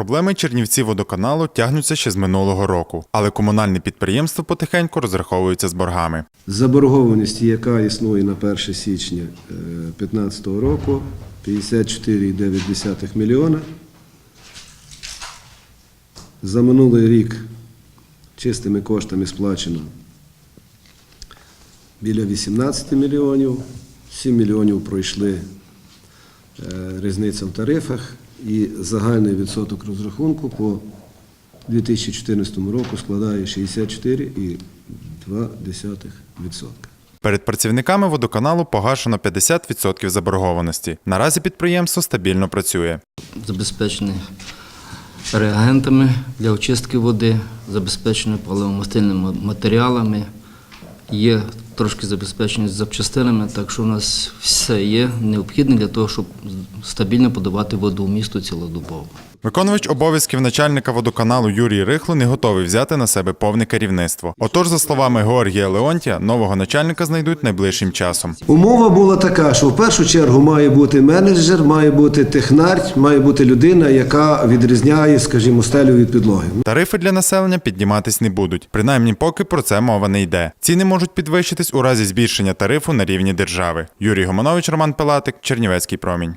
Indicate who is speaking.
Speaker 1: Проблеми Чернівці водоканалу тягнуться ще з минулого року, але комунальне підприємство потихеньку розраховується з боргами.
Speaker 2: Заборгованість, яка існує на 1 січня 2015 року, 54,9 мільйона. За минулий рік чистими коштами сплачено біля 18 мільйонів. 7 мільйонів пройшли е, різниця в тарифах і загальний відсоток розрахунку по 2014 року складає 64,2%.
Speaker 1: Перед працівниками водоканалу погашено 50% заборгованості. Наразі підприємство стабільно працює.
Speaker 3: забезпечений реагентами для очистки води, забезпечений паливомастильними матеріалами, є трошки забезпечені запчастинами, так що у нас все є необхідне для того, щоб стабільно подавати воду в місто цілодобово.
Speaker 1: Виконувач обов'язків начальника водоканалу Юрій Рихло не готовий взяти на себе повне керівництво. Отож, за словами Георгія Леонтія, нового начальника знайдуть найближчим часом.
Speaker 2: Умова була така, що в першу чергу має бути менеджер, має бути технар, має бути людина, яка відрізняє, скажімо, стелю від підлоги.
Speaker 1: Тарифи для населення підніматись не будуть. Принаймні, поки про це мова не йде. Ціни можуть підвищитись у разі збільшення тарифу на рівні держави. Юрій Гомонович, Роман Пилатик, Чернівецький промінь.